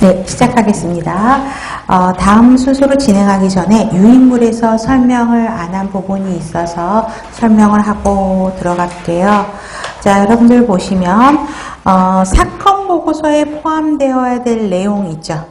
네, 시작하겠습니다. 어, 다음 순서로 진행하기 전에 유인물에서 설명을 안 한 부분이 있어서 설명을 하고 들어갈게요. 자, 여러분들 보시면 어, 사건 보고서에 포함되어야 될 내용 있죠.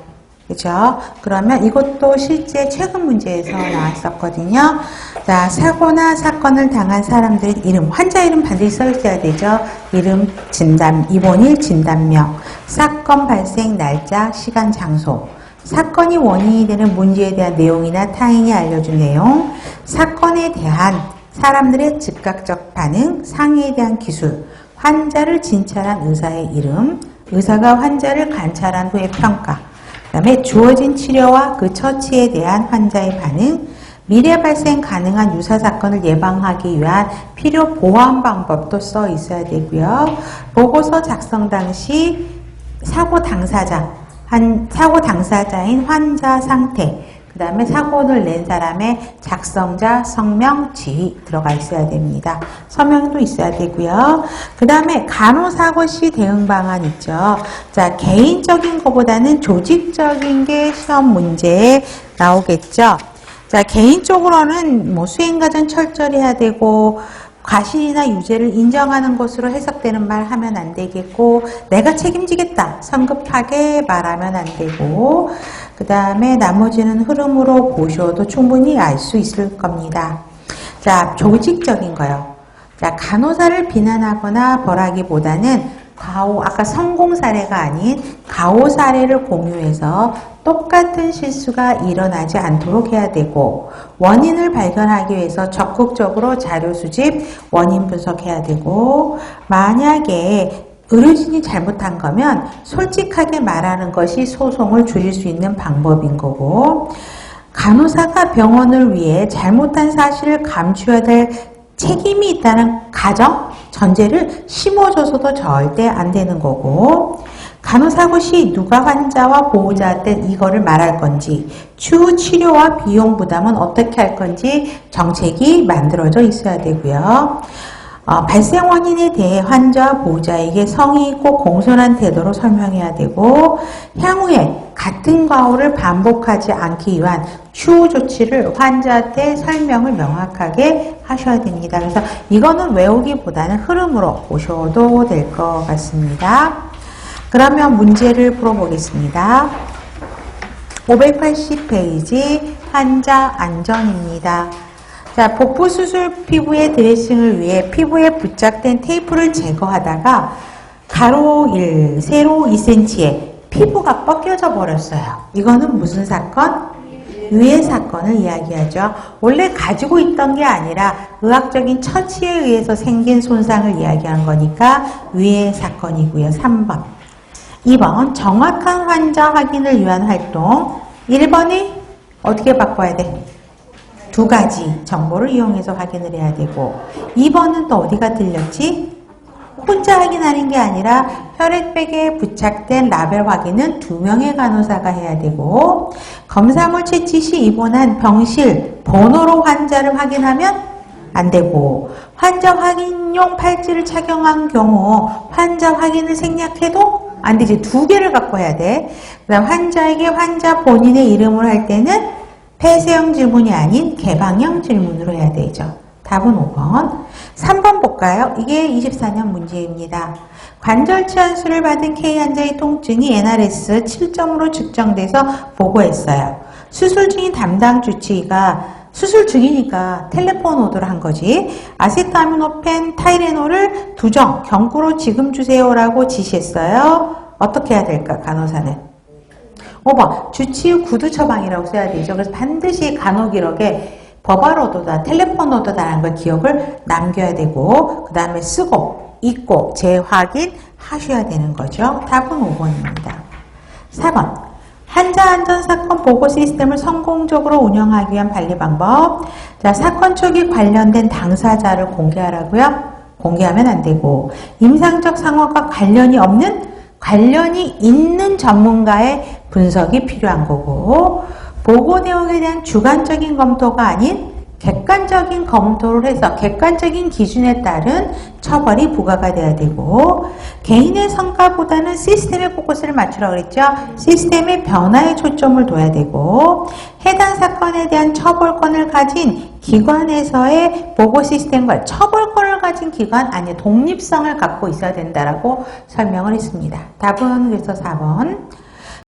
그죠? 그러면 이것도 실제 최근 문제에서 나왔었거든요. 자, 사고나 사건을 당한 사람들의 이름, 환자 이름 반드시 써 있어야 되죠. 이름, 진단, 입원일, 진단명, 사건 발생 날짜, 시간, 장소, 사건이 원인이 되는 문제에 대한 내용이나 타인이 알려준 내용, 사건에 대한 사람들의 즉각적 반응, 상해에 대한 기술, 환자를 진찰한 의사의 이름, 의사가 환자를 관찰한 후의 평가, 그 다음에 주어진 치료와 그 처치에 대한 환자의 반응, 미래 발생 가능한 유사 사건을 예방하기 위한 필요 보완 방법도 써 있어야 되고요. 보고서 작성 당시 사고 당사자, 한, 사고 당사자인 환자 상태, 그 다음에 사고를 낸 사람의 작성자, 성명, 지위 들어가 있어야 됩니다. 서명도 있어야 되고요. 그 다음에 간호사고 시 대응 방안 있죠. 자, 개인적인 것보다는 조직적인 게 시험 문제에 나오겠죠. 자, 개인적으로는 뭐 수행과정 철저히 해야 되고, 과실이나 유죄를 인정하는 것으로 해석되는 말 하면 안 되겠고, 내가 책임지겠다. 성급하게 말하면 안 되고, 그 다음에 나머지는 흐름으로 보셔도 충분히 알 수 있을 겁니다. 자, 조직적인 거요. 자, 간호사를 비난하거나 벌하기보다는 가오, 아까 성공 사례가 아닌 가오 사례를 공유해서 똑같은 실수가 일어나지 않도록 해야 되고 원인을 발견하기 위해서 적극적으로 자료 수집, 원인 분석해야 되고 만약에 의료진이 잘못한 거면 솔직하게 말하는 것이 소송을 줄일 수 있는 방법인 거고 간호사가 병원을 위해 잘못한 사실을 감추어야 될 책임이 있다는 가정, 전제를 심어줘서도 절대 안 되는 거고 간호사고 시 누가 환자와 보호자한테 이거를 말할 건지 추후 치료와 비용 부담은 어떻게 할 건지 정책이 만들어져 있어야 되고요. 어, 발생 원인에 대해 환자와 보호자에게 성의 있고 공손한 태도로 설명해야 되고 향후에 같은 과오를 반복하지 않기 위한 추후 조치를 환자한테 설명을 명확하게 하셔야 됩니다. 그래서 이거는 외우기보다는 흐름으로 보셔도 될 것 같습니다. 그러면 문제를 풀어보겠습니다. 580페이지 환자 안전입니다. 자, 복부 수술 피부의 드레싱을 위해 피부에 부착된 테이프를 제거하다가 가로 1, 세로 2cm에 피부가 벗겨져 버렸어요. 이거는 무슨 사건? 유해 사건을 이야기하죠. 원래 가지고 있던 게 아니라 의학적인 처치에 의해서 생긴 손상을 이야기한 거니까 유해 사건이고요. 3번. 2번 정확한 환자 확인을 위한 활동 1번이 어떻게 바꿔야 돼? 두 가지 정보를 이용해서 확인을 해야 되고 2번은 또 어디가 들렸지? 혼자 확인하는 게 아니라 혈액백에 부착된 라벨 확인은 두 명의 간호사가 해야 되고 검사물 채취 시 입원한 병실 번호로 환자를 확인하면 안 되고 환자 확인용 팔찌를 착용한 경우 환자 확인을 생략해도 안 되지 두 개를 갖고 해야 돼. 그다음 환자에게 환자 본인의 이름을 할 때는 폐쇄형 질문이 아닌 개방형 질문으로 해야 되죠. 답은 5번. 3번 볼까요? 이게 24년 문제입니다. 관절 치환수를 받은 K 환자의 통증이 NRS 7점으로 측정돼서 보고했어요. 수술 중인 담당 주치의가 수술 중이니까 텔레폰 오더를 한 거지. 아세타미노펜, 타이레놀을 두 정 경구로 지금 주세요라고 지시했어요. 어떻게 해야 될까, 간호사는? 5번 주치의 구두 처방이라고 써야 되죠. 그래서 반드시 간호 기록에 법알 오도다, 텔레폰 오도다라는 걸 기억을 남겨야 되고 그 다음에 쓰고, 읽고, 재확인 하셔야 되는 거죠. 답은 5번입니다. 4번 환자 안전 사건 보고 시스템을 성공적으로 운영하기 위한 관리 방법. 자, 사건 초기 관련된 당사자를 공개하라고요. 공개하면 안 되고 임상적 상황과 관련이 없는 관련이 있는 전문가의 분석이 필요한 거고 보고 내용에 대한 주관적인 검토가 아닌 객관적인 검토를 해서 객관적인 기준에 따른 처벌이 부과가 돼야 되고 개인의 성과보다는 시스템에 포커스를 맞추라고 그랬죠. 시스템의 변화에 초점을 둬야 되고 해당 사건에 대한 처벌권을 가진 기관에서의 보고 시스템과 처벌권을 가진 기관 아니 독립성을 갖고 있어야 된다라고 설명을 했습니다. 답은 그래서 4번